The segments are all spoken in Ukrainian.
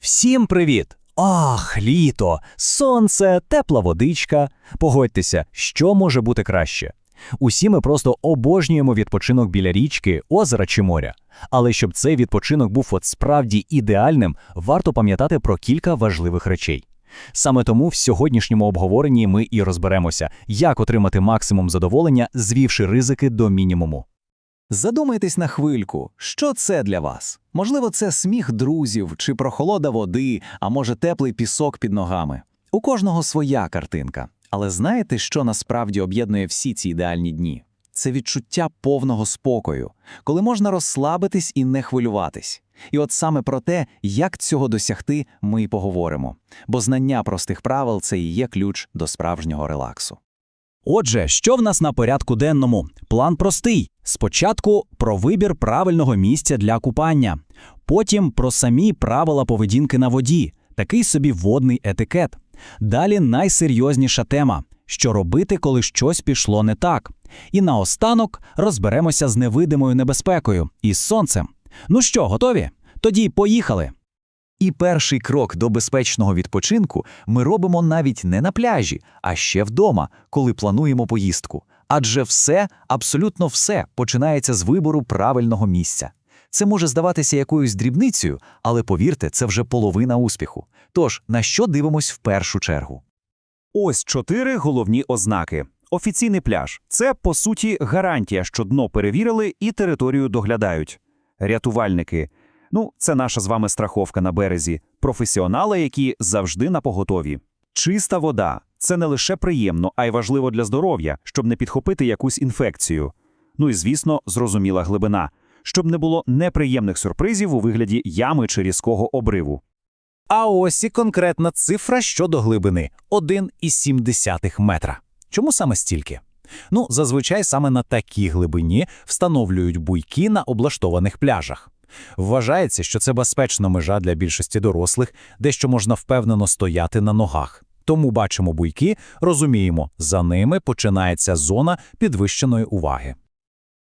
Всім привіт! Ах, літо, сонце, тепла водичка. Погодьтеся, що може бути краще? Усі ми просто обожнюємо відпочинок біля річки, озера чи моря. Але щоб цей відпочинок був от справді ідеальним, варто пам'ятати про кілька важливих речей. Саме тому в сьогоднішньому обговоренні ми і розберемося, як отримати максимум задоволення, звівши ризики до мінімуму. Задумайтесь на хвильку, що це для вас? Можливо, це сміх друзів чи прохолода води, а може теплий пісок під ногами. У кожного своя картинка. Але знаєте, що насправді об'єднує всі ці ідеальні дні? Це відчуття повного спокою, коли можна розслабитись і не хвилюватись. І от саме про те, як цього досягти, ми й поговоримо. Бо знання простих правил це і є ключ до справжнього релаксу. Отже, що в нас на порядку денному? План простий. Спочатку про вибір правильного місця для купання, потім про самі правила поведінки на воді, такий собі водний етикет. Далі найсерйозніша тема що робити, коли щось пішло не так. І наостанок розберемося з невидимою небезпекою і сонцем. Ну що, готові? Тоді поїхали. І перший крок до безпечного відпочинку ми робимо навіть не на пляжі, а ще вдома, коли плануємо поїздку. Адже все, абсолютно все, починається з вибору правильного місця. Це може здаватися якоюсь дрібницею, але повірте, це вже половина успіху. Тож, на що дивимось в першу чергу? Ось чотири головні ознаки. Офіційний пляж це по суті гарантія, що дно перевірили і територію доглядають. Рятувальники ну це наша з вами страховка на березі, професіонали, які завжди на поготові. Чиста вода це не лише приємно, а й важливо для здоров'я, щоб не підхопити якусь інфекцію. Ну і звісно, зрозуміла глибина, щоб не було неприємних сюрпризів у вигляді ями чи різкого обриву. А ось і конкретна цифра щодо глибини 1,7 метра. Чому саме стільки? Ну, зазвичай саме на такій глибині встановлюють буйки на облаштованих пляжах. Вважається, що це безпечна межа для більшості дорослих, де що можна впевнено стояти на ногах. Тому бачимо буйки, розуміємо, за ними починається зона підвищеної уваги.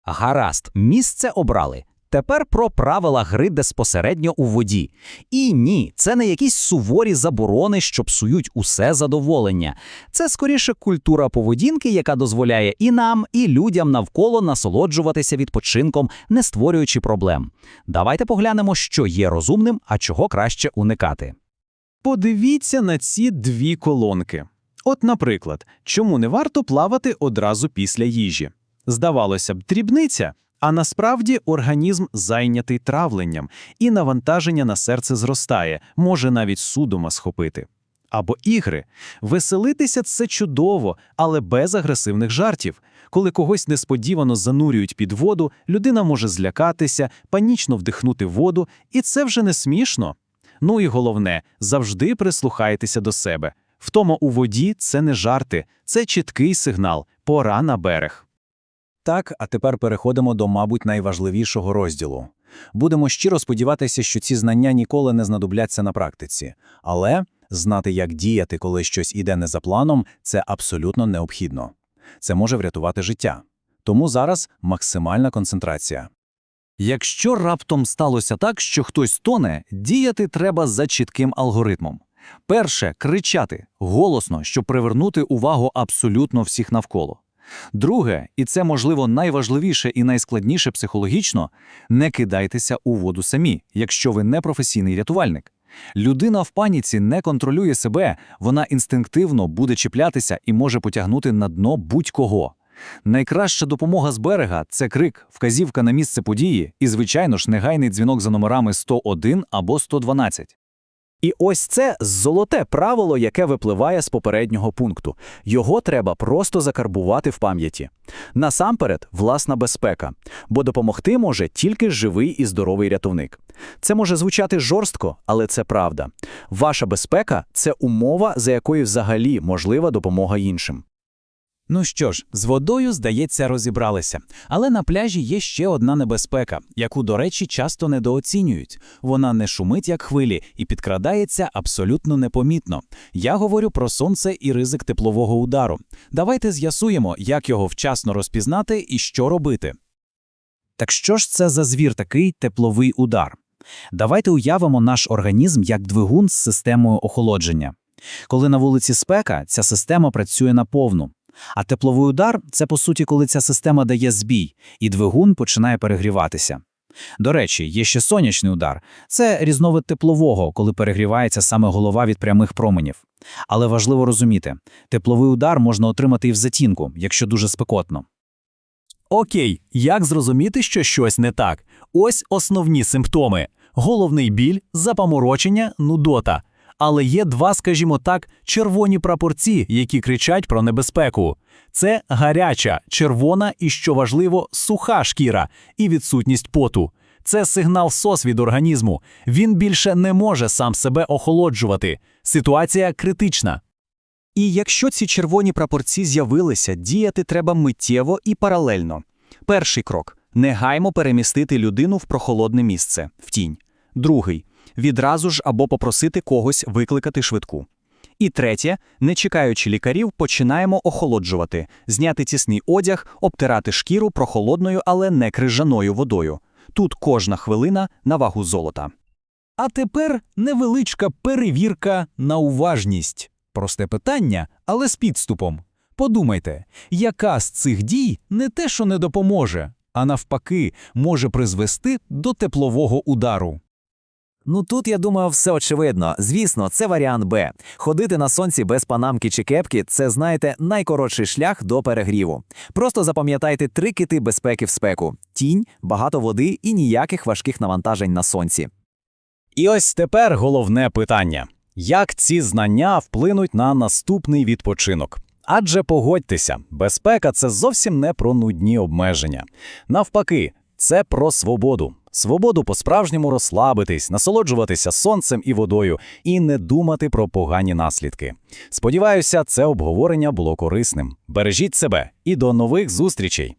Гаразд, місце обрали. Тепер про правила гри безпосередньо у воді. І ні, це не якісь суворі заборони, що псують усе задоволення. Це скоріше культура поведінки, яка дозволяє і нам, і людям навколо насолоджуватися відпочинком, не створюючи проблем. Давайте поглянемо, що є розумним, а чого краще уникати. Подивіться на ці дві колонки. От, наприклад, чому не варто плавати одразу після їжі? Здавалося б, дрібниця, а насправді організм зайнятий травленням, і навантаження на серце зростає, може навіть судома схопити. Або ігри. Веселитися це чудово, але без агресивних жартів. Коли когось несподівано занурюють під воду, людина може злякатися, панічно вдихнути воду, і це вже не смішно. Ну і головне, завжди прислухайтеся до себе. Втома у воді це не жарти, це чіткий сигнал, пора на берег. Так, а тепер переходимо до, мабуть, найважливішого розділу. Будемо щиро сподіватися, що ці знання ніколи не знадобляться на практиці, але знати, як діяти, коли щось іде не за планом, це абсолютно необхідно. Це може врятувати життя. Тому зараз максимальна концентрація. Якщо раптом сталося так, що хтось тоне, діяти треба за чітким алгоритмом. Перше кричати голосно, щоб привернути увагу абсолютно всіх навколо. Друге, і це можливо найважливіше і найскладніше психологічно, не кидайтеся у воду самі, якщо ви не професійний рятувальник. Людина в паніці не контролює себе, вона інстинктивно буде чіплятися і може потягнути на дно будь-кого. Найкраща допомога з берега це крик, вказівка на місце події і, звичайно ж, негайний дзвінок за номерами 101 або 112. І ось це золоте правило, яке випливає з попереднього пункту. Його треба просто закарбувати в пам'яті. Насамперед, власна безпека, бо допомогти може тільки живий і здоровий рятовник. Це може звучати жорстко, але це правда. Ваша безпека це умова, за якою взагалі можлива допомога іншим. Ну що ж, з водою, здається, розібралися. Але на пляжі є ще одна небезпека, яку, до речі, часто недооцінюють. Вона не шумить, як хвилі, і підкрадається абсолютно непомітно. Я говорю про сонце і ризик теплового удару. Давайте з'ясуємо, як його вчасно розпізнати і що робити. Так що ж це за звір такий тепловий удар? Давайте уявимо наш організм як двигун з системою охолодження. Коли на вулиці спека, ця система працює наповну. А тепловий удар це по суті, коли ця система дає збій, і двигун починає перегріватися. До речі, є ще сонячний удар. Це різновид теплового, коли перегрівається саме голова від прямих променів. Але важливо розуміти, тепловий удар можна отримати і в затінку, якщо дуже спекотно. Окей, як зрозуміти, що щось не так? Ось основні симптоми: головний біль, запаморочення, нудота. Але є два, скажімо так, червоні прапорці, які кричать про небезпеку. Це гаряча, червона і, що важливо, суха шкіра і відсутність поту. Це сигнал СОС від організму. Він більше не може сам себе охолоджувати. Ситуація критична. І якщо ці червоні прапорці з'явилися, діяти треба миттєво і паралельно. Перший крок негаймо перемістити людину в прохолодне місце, в тінь. Другий відразу ж або попросити когось викликати швидку. І третє, не чекаючи лікарів, починаємо охолоджувати, зняти тісний одяг, обтирати шкіру прохолодною, але не крижаною водою. Тут кожна хвилина на вагу золота. А тепер невеличка перевірка на уважність. Просте питання, але з підступом. Подумайте, яка з цих дій не те, що не допоможе, а навпаки, може призвести до теплового удару. Ну тут я думаю, все очевидно. Звісно, це варіант Б. Ходити на сонці без панамки чи кепки це, знаєте, найкоротший шлях до перегріву. Просто запам'ятайте три кити безпеки в спеку: тінь, багато води і ніяких важких навантажень на сонці. І ось тепер головне питання: як ці знання вплинуть на наступний відпочинок? Адже погодьтеся, безпека це зовсім не про нудні обмеження. Навпаки, це про свободу. Свободу по-справжньому розслабитись, насолоджуватися сонцем і водою і не думати про погані наслідки. Сподіваюся, це обговорення було корисним. Бережіть себе і до нових зустрічей!